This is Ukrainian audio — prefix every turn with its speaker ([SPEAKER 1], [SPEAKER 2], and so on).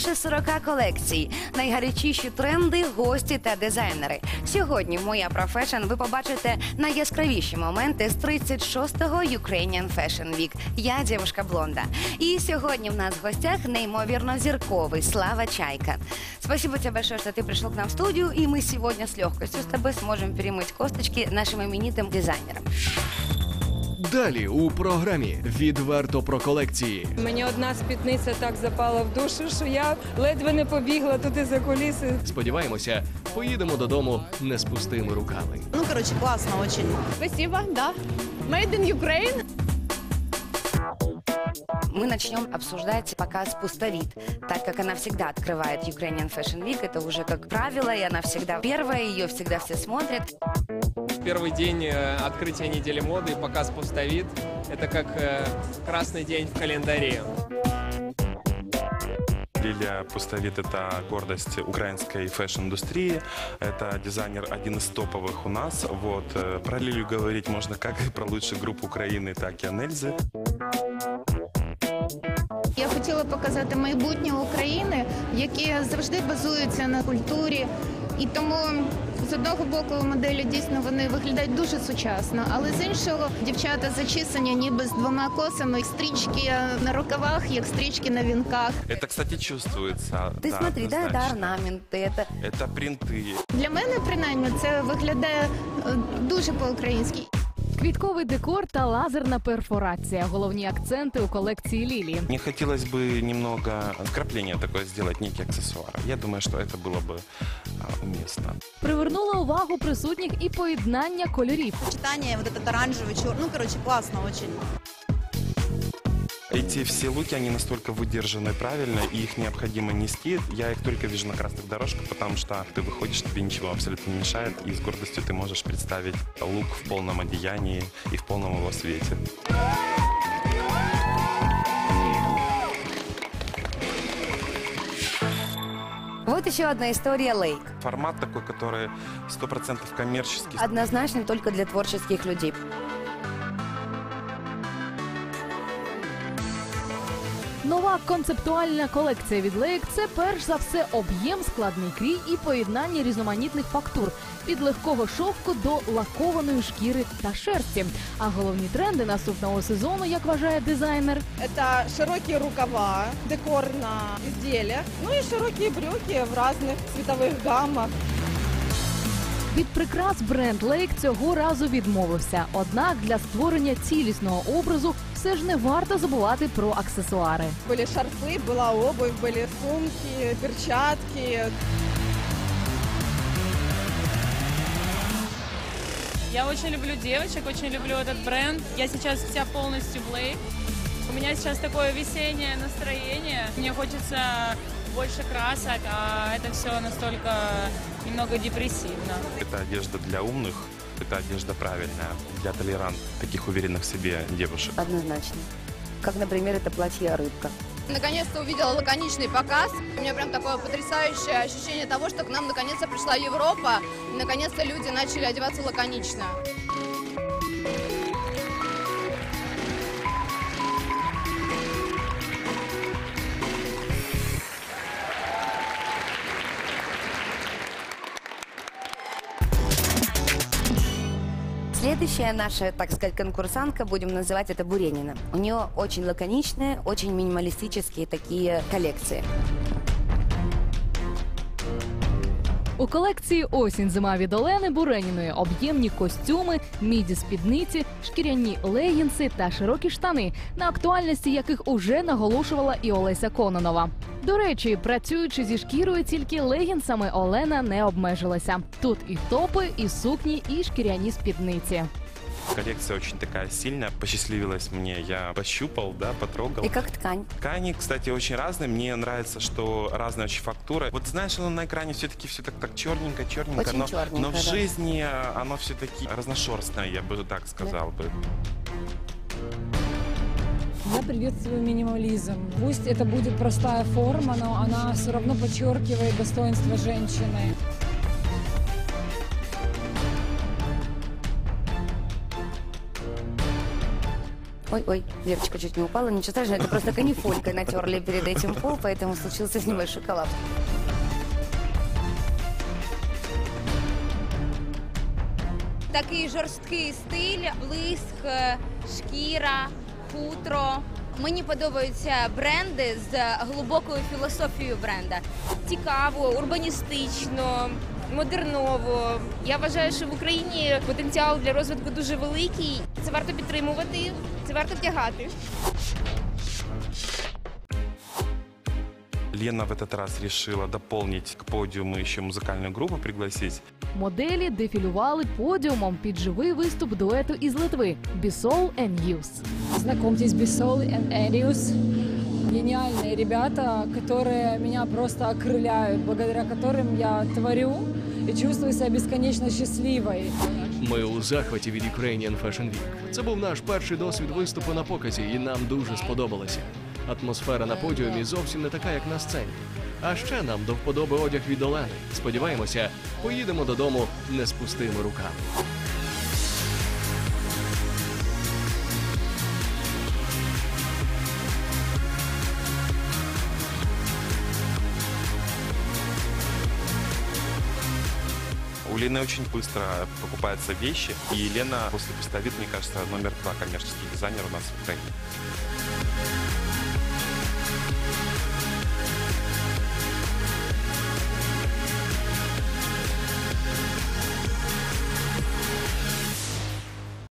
[SPEAKER 1] Більше 40 колекцій, найгарячіші тренди, гості та дизайнери. Сьогодні в моя профешн ви побачите найяскравіші моменти з 36-го Ukrainian Fashion Week. Я дівушка блонда. І сьогодні в нас в гостях неймовірно зірковий Слава Чайка. Спасибо тебе большое, что ты пришел к нам в студию, и мы сегодня с легкостью с тобой сможем перемыть косточки нашим именитым дизайнерам.
[SPEAKER 2] Далі у програмі відверто про колекції.
[SPEAKER 3] Мені одна спідниця так запала в душу, що я ледве не побігла туди за куліси.
[SPEAKER 2] Сподіваємося, поїдемо додому не з пустими руками.
[SPEAKER 4] Ну, короче, классно очень.
[SPEAKER 5] Спасибо, да. Made in Ukraine.
[SPEAKER 1] Мы начнем обсуждать показ «Пустовид», так как она всегда открывает Ukrainian Fashion Week. Это уже как правило, и она всегда первая, ее всегда все смотрят.
[SPEAKER 6] Первый день э, открытия недели моды и показ пустовид. Это как э, красный день в календаре.
[SPEAKER 7] Лилия Пустовит – это гордость украинской фэшн-индустрии. Это дизайнер один из топовых у нас. Вот. э, Про Лилию говорить можно как и про лучших групп Украины, так и Анельзы.
[SPEAKER 8] Я хотіла показати майбутнє України, яке завжди базується на культурі. І тому з одного боку моделі дійсно вони виглядають дуже сучасно, але з іншого дівчата зачісані ніби з двома косами, стрічки на рукавах, як стрічки на вінках.
[SPEAKER 7] Это, кстати, чувствуется.
[SPEAKER 1] Ты
[SPEAKER 7] да,
[SPEAKER 1] смотри, да, это
[SPEAKER 7] однозначно.
[SPEAKER 1] орнаменты, это
[SPEAKER 7] Это принты.
[SPEAKER 8] Для мене принаймні це виглядає е, дуже по-українськи.
[SPEAKER 5] Квітковий декор та лазерна перфорація. Головні акценти у колекції Лілі.
[SPEAKER 7] Мне хотелось бы немного вкрапления такое сделать, некий аксессуар. Я думаю, что это было бы а, уместно.
[SPEAKER 5] Привернула увагу присутніх і поєднання кольорів.
[SPEAKER 4] Сочетание вот этот оранжевый, черный. Ну, короче, классно очень.
[SPEAKER 7] Эти все луки, они настолько выдержаны правильно, и их необходимо нести. Я их только вижу на красных дорожках, потому что ты выходишь, тебе ничего абсолютно не мешает, и с гордостью ты можешь представить лук в полном одеянии и в полном его свете.
[SPEAKER 1] Вот еще одна история Лейк.
[SPEAKER 7] Формат такой, который 100% коммерческий.
[SPEAKER 1] Однозначно только для творческих людей.
[SPEAKER 5] Нова концептуальна колекція від Лейк це перш за все об'єм, складний крій і поєднання різноманітних фактур від легкого шовку до лакованої шкіри та шерсті. А головні тренди наступного сезону, як вважає дизайнер,
[SPEAKER 3] Это широкие рукава, декор на изделиях, ну и широкие брюки в разных цветовых гаммах.
[SPEAKER 5] Від прикрас бренд Лейк цього разу відмовився. Однак для створення цілісного образу все ж не варто забувати про аксесуари.
[SPEAKER 3] Были шарфы, была обувь, были сумки, перчатки.
[SPEAKER 9] Я очень люблю девочек, очень люблю этот бренд. Я сейчас вся полностью в Лейк. У меня сейчас такое весеннее настроение. Мне хочется больше красок, а это все настолько немного депрессивно.
[SPEAKER 7] Это одежда для умных, это одежда правильная, для толерант, таких уверенных в себе девушек.
[SPEAKER 1] Однозначно. Как, например, это платье «Рыбка».
[SPEAKER 10] Наконец-то увидела лаконичный показ. У меня прям такое потрясающее ощущение того, что к нам наконец-то пришла Европа. Наконец-то люди начали одеваться лаконично.
[SPEAKER 1] Следующая наша, так сказать, конкурсантка, будем называть это Буренина. У нее очень лаконичные, очень минималистические такие коллекции.
[SPEAKER 5] У колекції осінь зима від Олени Буреніної об'ємні костюми, міді спідниці, шкіряні легінси та широкі штани, на актуальності яких уже наголошувала і Олеся Кононова. До речі, працюючи зі шкірою, тільки легінсами Олена не обмежилася. Тут і топи, і сукні, і шкіряні спідниці.
[SPEAKER 7] Коллекция очень такая сильная, посчастливилась мне, я пощупал, да, потрогал.
[SPEAKER 1] И как ткань.
[SPEAKER 7] Ткани, кстати, очень разные. Мне нравится, что разная очень фактура. Вот знаешь, оно на экране все-таки все так, так черненько, черненько,
[SPEAKER 1] Очень
[SPEAKER 7] но,
[SPEAKER 1] черненько,
[SPEAKER 7] но в
[SPEAKER 1] да.
[SPEAKER 7] жизни а, оно все-таки разношерстное, я бы так сказал бы.
[SPEAKER 11] Я приветствую минимализм. Пусть это будет простая форма, но она все равно подчеркивает достоинство женщины.
[SPEAKER 1] Ой-ой, Верочка чуть не упала, ничего страшного, это просто канифолькой натерли перед этим пол, поэтому случился небольшой коллапс.
[SPEAKER 12] Такий жорсткий стиль, блиск, е, шкіра, хутро. Мені подобаються бренди з глибокою філософією бренда.
[SPEAKER 13] цікаво, урбаністично, модерново. Я вважаю, що в Україні потенціал для розвитку дуже великий. Це варто підтримувати, це варто втягати.
[SPEAKER 7] Лена в этот раз решила дополнить к подиуму еще музыкальную группу пригласить.
[SPEAKER 5] Моделі дефілювали подіумом під живий виступ дуету із Литви Бісол and Юс.
[SPEAKER 11] Знакомьтесь, Бисол и Эриус. Гениальные ребята, которые меня просто окрыляют, благодаря которым я творю и чувствую себя бесконечно счастливой.
[SPEAKER 2] Ми у захваті від Ukrainian Fashion Week. Це був наш перший досвід виступу на показі, і нам дуже сподобалося. Атмосфера на подіумі зовсім не така, як на сцені. А ще нам до вподоби одяг від Олени. Сподіваємося, поїдемо додому не з пустими руками.
[SPEAKER 7] Лены очень быстро покупаются вещи, и Лена после Пустовит, мне кажется, номер два коммерческий дизайнер у нас в Украине.